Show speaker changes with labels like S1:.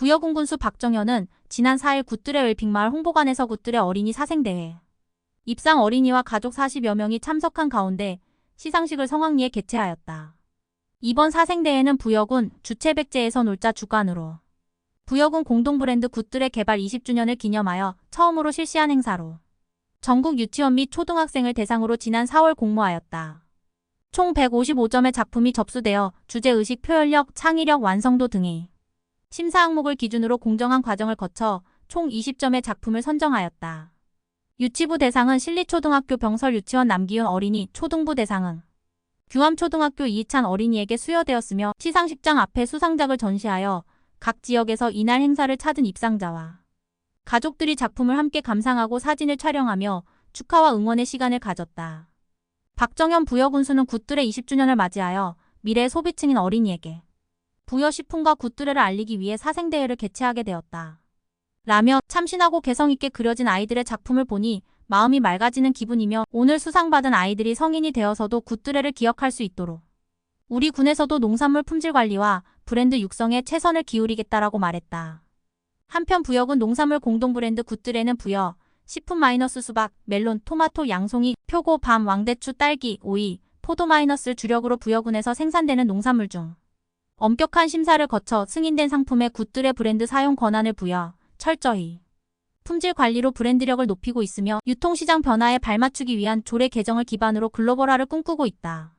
S1: 부여군 군수 박정현은 지난 4일 굿들의 웰핑마을 홍보관에서 굿들의 어린이 사생대회 입상 어린이와 가족 40여 명이 참석한 가운데 시상식을 성황리에 개최하였다. 이번 사생대회는 부여군 주최백제에서 놀자 주관으로 부여군 공동 브랜드 굿들의 개발 20주년을 기념하여 처음으로 실시한 행사로 전국 유치원 및 초등학생을 대상으로 지난 4월 공모하였다. 총 155점의 작품이 접수되어 주제의식 표현력, 창의력, 완성도 등의 심사 항목을 기준으로 공정한 과정을 거쳐 총 20점의 작품을 선정하였다. 유치부 대상은 신리초등학교 병설 유치원 남기훈 어린이, 초등부 대상은 규암초등학교 이희찬 어린이에게 수여되었으며 시상식장 앞에 수상작을 전시하여 각 지역에서 이날 행사를 찾은 입상자와 가족들이 작품을 함께 감상하고 사진을 촬영하며 축하와 응원의 시간을 가졌다. 박정현 부여군수는 굿들의 20주년을 맞이하여 미래 소비층인 어린이에게 부여식품과 굿드레를 알리기 위해 사생대회를 개최하게 되었다. 라며 참신하고 개성있게 그려진 아이들의 작품을 보니 마음이 맑아지는 기분이며 오늘 수상받은 아이들이 성인이 되어서도 굿드레를 기억할 수 있도록 우리 군에서도 농산물 품질 관리와 브랜드 육성에 최선을 기울이겠다라고 말했다. 한편 부여군 농산물 공동 브랜드 굿드레는 부여, 식품 마이너스 수박, 멜론, 토마토, 양송이, 표고, 밤, 왕대추, 딸기, 오이, 포도 마이너스를 주력으로 부여군에서 생산되는 농산물 중 엄격한 심사를 거쳐 승인된 상품에 굿들의 브랜드 사용 권한을 부여 철저히 품질 관리로 브랜드력을 높이고 있으며 유통시장 변화에 발맞추기 위한 조례 개정을 기반으로 글로벌화를 꿈꾸고 있다.